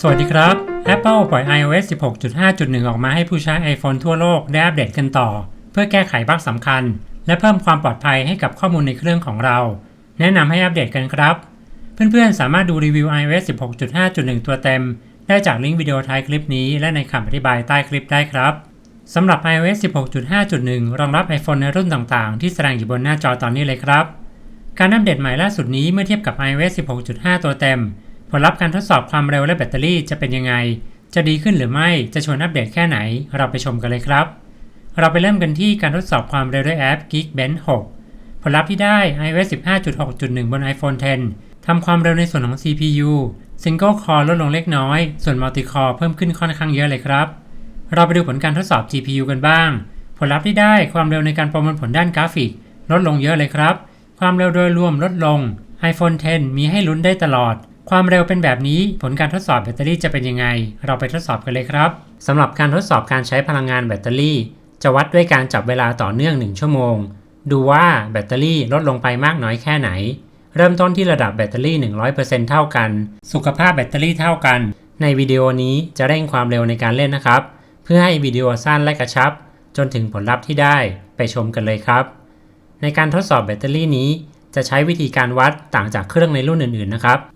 สวัสดีครับ Apple ปล่อย iOS 16.5.1 ออกมาให้ผู้ใช้ iPhone ทั่วโลกได้อัปเดตกันต่อ เพื่อแก้ไขบั๊กสำคัญ และเพิ่มความปลอดภัยให้กับข้อมูลในเครื่องของเรา แนะนำให้อัปเดตกันครับ เพื่อนๆ สามารถดูรีวิว iOS 16.5.1 ตัวเต็ม ได้จากลิงก์วิดีโอท้ายคลิปนี้ และในคำอธิบายใต้คลิปได้ครับสำหรับ iOS 16.5.1 รองรับ iPhone ในรุ่นต่างๆ ที่แสดงอยู่บนหน้าจอตอนนี้เลยครับ การอัปเดตใหม่ล่าสุดนี้เมื่อเทียบกับ iOS 16.5 ตัวเต็ม ผลลัพธ์การทดสอบความเร็วและแบตเตอรี่จะเป็นยังไง จะดีขึ้นหรือไม่ จะชวนอัปเดตแค่ไหน เราไปชมกันเลยครับ เราไปเริ่มกันที่การทดสอบความเร็วด้วยแอป Geekbench 6 ผลลัพธ์ที่ได้ iOS 15.6.1 บน iPhone 10ทำความเร็วในส่วนของ CPU Single Core ลดลงเล็กน้อย ส่วน Multi Core เพิ่มขึ้นค่อนข้างเยอะเลยครับ เราไปดูผลการทดสอบ GPU กันบ้าง ผลลัพธ์ที่ได้ความเร็วในการประมวลผลด้านกราฟิก ลดลงเยอะเลยครับ ความเร็วโดยรวมลดลง iPhone 10 มีให้ลุ้นได้ตลอด ความเร็วเป็นแบบนี้ผลการทดสอบแบตเตอรี่จะเป็นยังไง เราไปทดสอบกันเลยครับสำหรับการทดสอบการใช้พลังงานแบตเตอรี่ จะวัดด้วยการจับเวลาต่อเนื่อง 1 ชั่วโมง ดูว่าแบตเตอรี่ลดลงไปมากน้อยแค่ไหน เริ่มต้นที่ระดับแบตเตอรี่ 100%เท่ากัน สุขภาพแบตเตอรี่เท่ากัน ในวิดีโอนี้จะเร่งความเร็วในการเล่นนะครับ เพื่อให้วิดีโอสั้นและกระชับ จนถึงผลลัพธ์ที่ได้ไปชมกันเลยครับ ในการทดสอบแบตเตอรี่นี้จะใช้วิธีการวัดต่างจากเครื่องในรุ่นอื่นๆนะครับ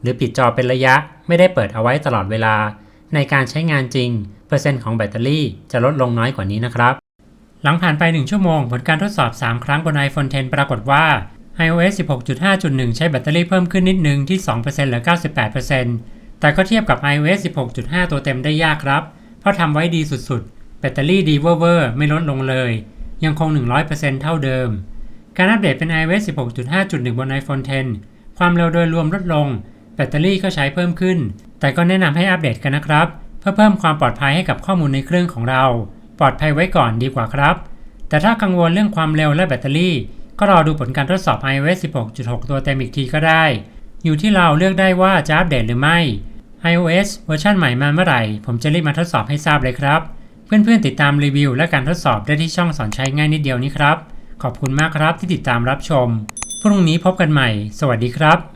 หรือปิดจอเป็นระยะไม่ได้เปิดเอาไว้ตลอดเวลา ในการใช้งานจริง เปอร์เซ็นต์ของแบตเตอรี่จะลดลงน้อยกว่านี้นะครับ หลังผ่านไป 1 ชั่วโมง ผลการทดสอบ 3 ครั้งบน iPhone 10 ปรากฏว่า iOS 16.5.1 ใช้แบตเตอรี่เพิ่มขึ้นนิดนึงที่ 2%เหลือ 98%แต่ก็เทียบกับ iOS 16.5 ตัวเต็มได้ยากครับ เพราะทำไว้ดีสุดๆ แบตเตอรี่ดีเวอร์ไม่ลดลงเลย ยังคง 100%เท่าเดิม การอัปเดตเป็น iOS 16.5.1 บน iPhone 10 ความเร็วโดยรวมลดลง แบตเตอรี่ก็ใช้เพิ่มขึ้น แต่ก็แนะนำให้อัปเดตกันนะครับ เพื่อเพิ่มความปลอดภัยให้กับข้อมูลในเครื่องของเรา ปลอดภัยไว้ก่อนดีกว่าครับ แต่ถ้ากังวลเรื่องความเร็วและแบตเตอรี่ ก็รอดูผลการทดสอบ iOS 16.6 ตัวเต็มอีกทีก็ได้ อยู่ที่เราเลือกได้ว่าจะอัปเดตหรือไม่ iOS เวอร์ชันใหม่มาเมื่อไหร่ ผมจะรีบมาทดสอบให้ทราบเลยครับ เพื่อนๆติดตามรีวิวและการทดสอบได้ที่ช่องสอนใช้ง่ายนิดเดียวนี้ครับ ขอบคุณมากครับที่ติดตามรับชม พรุ่งนี้พบกันใหม่ สวัสดีครับ